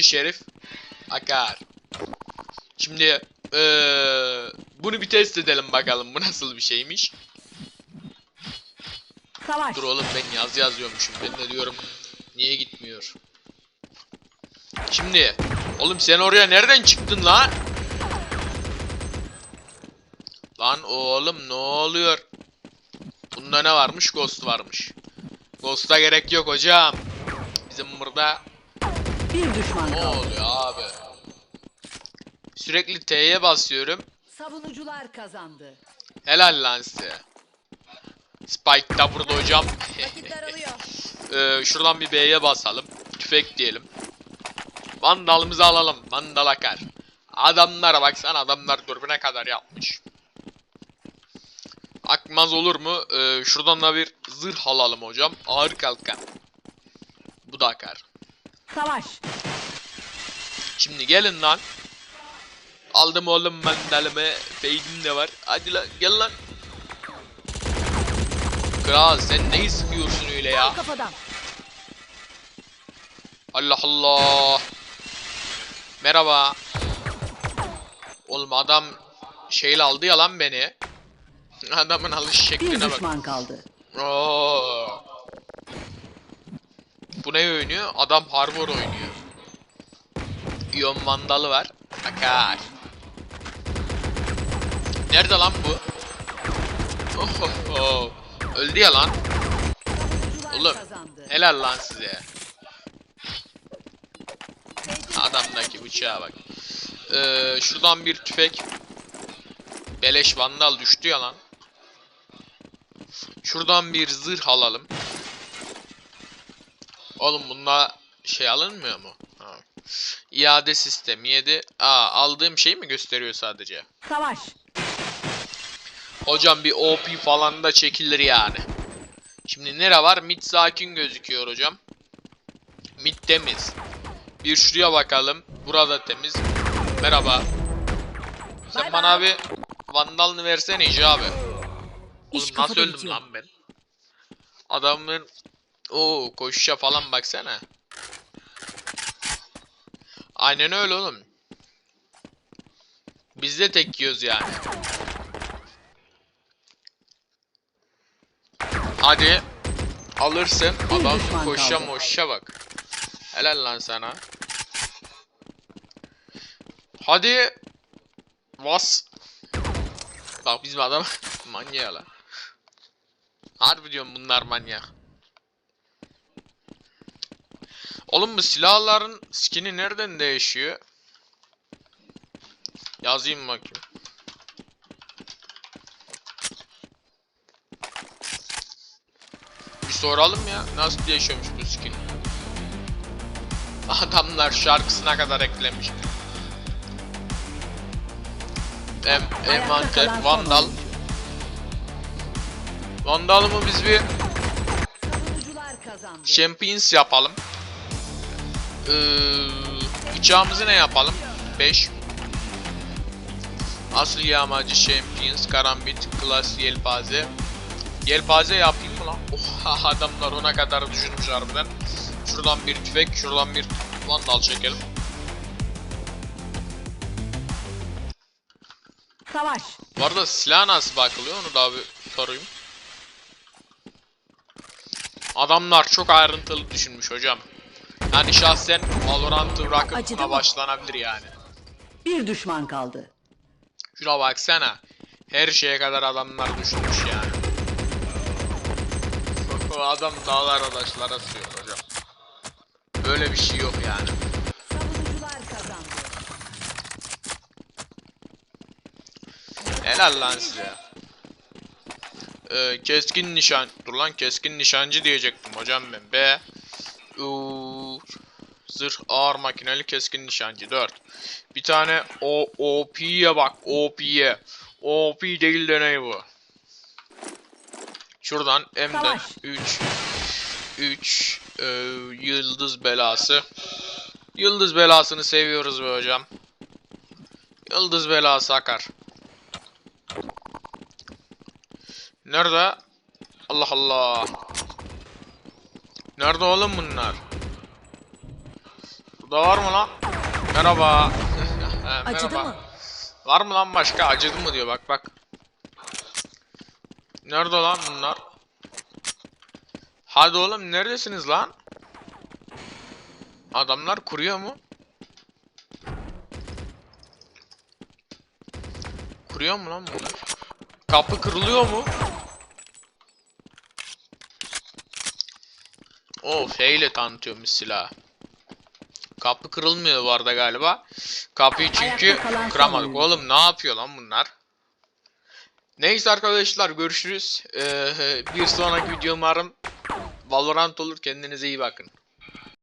Yağmacı Şerif akar. Şimdi eee, bunu bir test edelim bakalım bu nasıl bir şeymiş. Savaş. Dur oğlum ben yaz yazıyormuşum. Ben de diyorum niye gitmiyor. Şimdi oğlum sen oraya nereden çıktın lan? Lan oğlum ne oluyor? Bunda ne varmış? Ghost varmış. Ghost'a gerek yok hocam. Bizim burada Bir düşman ne kaldı. oluyor abi? Sürekli T'ye basıyorum. Savunucular kazandı. Helal lan size. Spike da burada hocam. Rakip daralıyor. Ee, şuradan bir B'ye basalım. Tüfek diyelim. Vandalımızı alalım. Vandal akar. Adamlara baksana adamlar dürbüne kadar yapmış. Akmaz olur mu? Ee, şuradan da bir zırh alalım hocam. Ağır kalkan. Bu da akar. Savaş. Şimdi gelin lan. Aldım oğlum mandalımı. Feydim de var. Hadi lan gel lan. Kral sen neyi sıkıyorsun öyle ya? Kafadan. Allah Allah. Merhaba. Oğlum adam şeyle aldı ya lan beni. Adamın alış Bir şekline bak. düşman kaldı. Oo. Bu ne oynuyor? Adam Harbor oynuyor. İyon mandalı var. Akar. Nerede lan bu? Oh, oh, oh. Öldü ya lan. Oğlum. Helal lan size. Adamdaki bıçağa bak. Ee, şuradan bir tüfek. Beleş vandal düştü ya lan. Şuradan bir zırh alalım. Oğlum bununla şey alınmıyor mu? Ha. İade sistemi 7. Aa aldığım şey mi gösteriyor sadece? Savaş. Hocam bir OP falan da çekilir yani. Şimdi nere var? Mid sakin gözüküyor hocam. Mid temiz. Bir şuraya bakalım. Burada temiz. Merhaba. Sen Bay bana bay. bir vandalını versene Ici abi. Oğlum nasıl öldüm lan ben? Adamın o koşuşa falan baksana. Aynen öyle oğlum. Biz de tek yiyoruz yani. Hadi. Alırsın. Adam kaldı. moşuşa bak. Helal lan sana. Hadi. Vas. Bak bizim adam manyak lan. Harbi diyorum bunlar manyak. Oğlum bu silahların skini nereden değişiyor? Yazayım bakayım. Bir soralım ya. Nasıl değişiyormuş bu skin? Adamlar şarkısına kadar eklemiş. Em, envanter, vandal. Vandalımı biz bir. Champions yapalım. Ee, bıçağımızı ne yapalım? 5. Asıl yağmacı Champions, Karambit, Klas, Yelpaze. Yelpaze yapayım mı lan? Oha adamlar ona kadar düşünmüş harbiden. Şuradan bir tüfek, şuradan bir vandal çekelim. Savaş. Bu arada silah nasıl bakılıyor onu da bir sorayım. Adamlar çok ayrıntılı düşünmüş hocam. Yani şahsen Valorant'ı bırakıp Acıdı buna mı? başlanabilir yani. Bir düşman kaldı. Şuna baksana. Her şeye kadar adamlar düşünmüş yani. O adam dağlar adaşlara sığıyor hocam. Böyle bir şey yok yani. Savunucular kazandı. Helal lan size. Ee, keskin nişan... Dur lan keskin nişancı diyecektim hocam ben. B. Uuu. Zırh ağır makineli keskin nişancı 4. Bir tane o OP'ye bak OP'ye. OP değil de ne bu? Şuradan M4 Savaş. 3 3 e, yıldız belası. Yıldız belasını seviyoruz be hocam. Yıldız belası akar. Nerede? Allah Allah. Nerede oğlum bunlar? Burada var mı lan? Merhaba. Acıdı mı? Var mı lan başka? Acıdı mı diyor bak bak. Nerede lan bunlar? Hadi oğlum neredesiniz lan? Adamlar kuruyor mu? Kuruyor mu lan bunlar? Kapı kırılıyor mu? O F ile tanıtıyormuş silahı. Kapı kırılmıyor bu arada galiba. Kapıyı çünkü kıramadık. Oğlum ne yapıyor lan bunlar? Neyse arkadaşlar görüşürüz. Ee, bir sonraki video umarım Valorant olur. Kendinize iyi bakın.